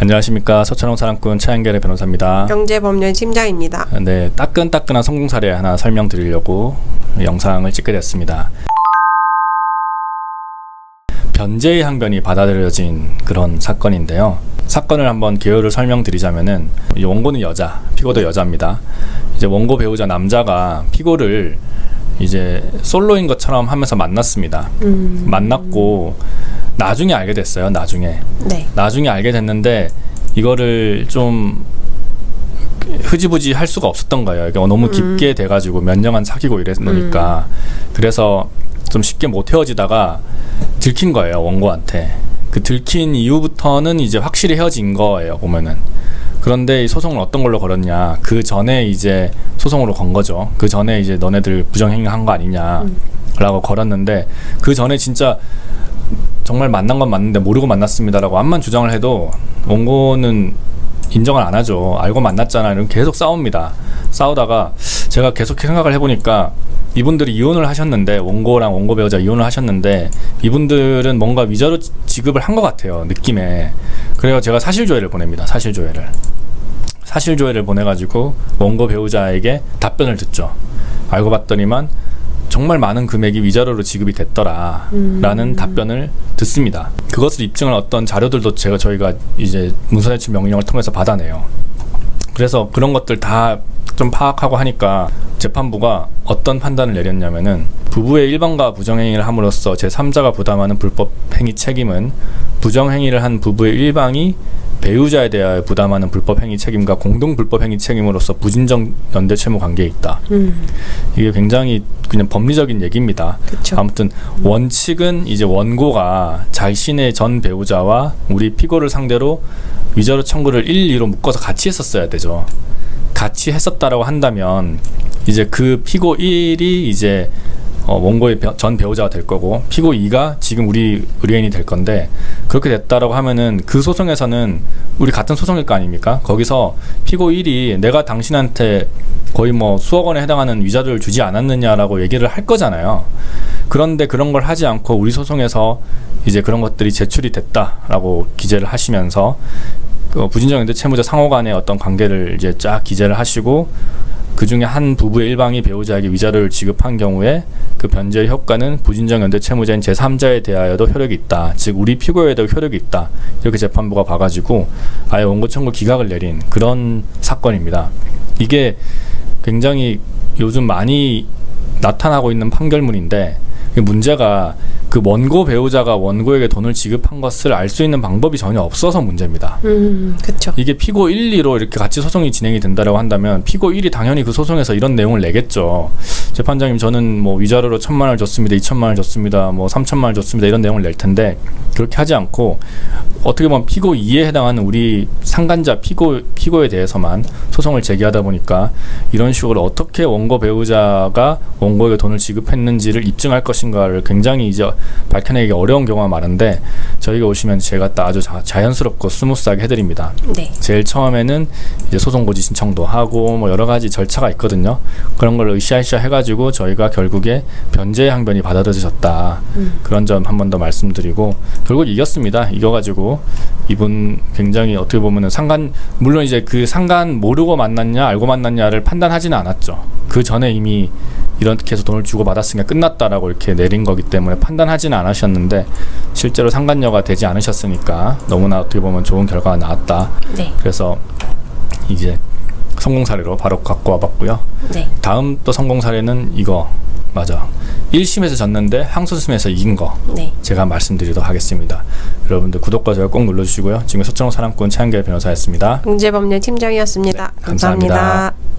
안녕하십니까 서천홍 사랑꾼 차영결의 변호사입니다. 경제법률 팀장입니다. 네, 따끈따끈한 성공 사례 하나 설명드리려고 영상을 찍게 됐습니다. 변제의 항변이 받아들여진 그런 사건인데요. 사건을 한번 개요를 설명드리자면은 이 원고는 여자, 피고도 여자입니다. 이제 원고 배우자 남자가 피고를 이제 솔로인 것처럼 하면서 만났습니다. 음, 만났고 나중에 알게 됐어요. 나중에 네. 나중에 알게 됐는데 이거를 좀 흐지부지 할 수가 없었던 거예요. 이게 너무 깊게 돼가지고 몇 년간 사귀고 이랬으니까 그래서 좀 쉽게 못 헤어지다가 들킨 거예요 원고한테. 그 들킨 이후부터는 이제 확실히 헤어진 거예요 보면은. 그런데 이 소송을 어떤 걸로 걸었냐? 그 전에 이제 소송으로 건 거죠. 그 전에 이제 너네들 부정행위한 거 아니냐라고 걸었는데 그 전에 진짜 정말 만난 건 맞는데 모르고 만났습니다라고 암만 주장을 해도 원고는 인정을 안 하죠. 알고 만났잖아. 이런 계속 싸웁니다. 싸우다가 제가 계속 생각을 해보니까 이분들이 이혼을 하셨는데 원고랑 원고 배우자 이혼을 하셨는데 이분들은 뭔가 위자료 지급을 한 것 같아요. 느낌에. 그래서 제가 사실 조회를 보냅니다. 사실 조회를. 사실 조회를 보내가지고 원고 배우자에게 답변을 듣죠. 알고 봤더니만 정말 많은 금액이 위자료로 지급이 됐더라라는 답변을 듣습니다. 그것을 입증할 어떤 자료들도 제가 저희가 이제 문서제출 명령을 통해서 받아내요. 그래서 그런 것들 다 좀 파악하고 하니까 재판부가 어떤 판단을 내렸냐면은 부부의 일방과 부정행위를 함으로써 제3자가 부담하는 불법 행위 책임은 부정행위를 한 부부의 일방이 배우자에 대하여 부담하는 불법 행위 책임과 공동 불법 행위 책임으로서 부진정 연대 채무 관계에 있다. 음, 이게 굉장히 그냥 법리적인 얘기입니다. 그쵸. 아무튼 원칙은 이제 원고가 자신의 전 배우자와 우리 피고를 상대로 위자료 청구를 1, 2로 묶어서 같이 했었어야 되죠. 같이 했었다라고 한다면 이제 그 피고 1이 이제 어, 원고의 배- 전 배우자가 될 거고 피고 2가 지금 우리 의뢰인이 될 건데 그렇게 됐다라고 하면은 그 소송에서는 우리 같은 소송일 거 아닙니까? 거기서 피고 1이 내가 당신한테 거의 뭐 수억 원에 해당하는 위자료를 주지 않았느냐라고 얘기를 할 거잖아요. 그런데 그런 걸 하지 않고 우리 소송에서 이제 그런 것들이 제출이 됐다라고 기재를 하시면서 그 부진정 연대 채무자 상호 간의 어떤 관계를 이제 쫙 기재를 하시고 그 중에 한 부부의 일방이 배우자에게 위자료를 지급한 경우에 그 변제의 효과는 부진정 연대 채무자인 제3자에 대하여도 효력이 있다. 즉 우리 피고에도 효력이 있다. 이렇게 재판부가 봐가지고 아예 원고 청구 기각을 내린 그런 사건입니다. 이게 굉장히 요즘 많이 나타나고 있는 판결문인데 이 문제가 그 원고 배우자가 원고에게 돈을 지급한 것을 알 수 있는 방법이 전혀 없어서 문제입니다. 음, 그쵸. 이게 피고 1, 2로 이렇게 같이 소송이 진행이 된다라고 한다면 피고 1이 당연히 그 소송에서 이런 내용을 내겠죠. 재판장님 저는 뭐 위자료로 천만 원을 줬습니다. 이천만 원을 줬습니다. 뭐 삼천만 원을 줬습니다. 이런 내용을 낼 텐데 그렇게 하지 않고 어떻게 보면 피고 2에 해당하는 우리 상간자 피고 피고에 대해서만 소송을 제기하다 보니까 이런 식으로 어떻게 원고 배우자가 원고에게 돈을 지급했는지를 입증할 것인가를 굉장히 이제 밝혀내기 어려운 경우가 많은데 저희가 오시면 제가 딱 아주 자, 자연스럽고 스무스하게 해드립니다. 네. 제일 처음에는 이제 소송 고지 신청도 하고 뭐 여러 가지 절차가 있거든요. 그런 걸 으쌰으쌰 해가지고 저희가 결국에 변제 항변이 받아들여졌다. 그런 점 한 번 더 말씀드리고 결국 이겼습니다. 이겨가지고 이분 굉장히 어떻게 보면은 상간 물론 이제 그 상간 모르고 만났냐 알고 만났냐를 판단하지는 않았죠. 그 전에 이미 이렇게 해서 돈을 주고 받았으니까 끝났다라고 이렇게 내린 거기 때문에 판단하지는 않으셨는데 실제로 상간녀가 되지 않으셨으니까 너무나 어떻게 보면 좋은 결과가 나왔다. 네. 그래서 이제 성공 사례로 바로 갖고 와봤고요. 네. 다음 또 성공 사례는 이거 맞아. 1심에서 졌는데 항소심에서 이긴 거 네. 제가 말씀드리도록 하겠습니다. 여러분들 구독과 좋아요 꼭 눌러주시고요. 지금 서천호 사랑꾼 차영결 변호사였습니다. 경제법률 팀장이었습니다 네, 감사합니다. 감사합니다.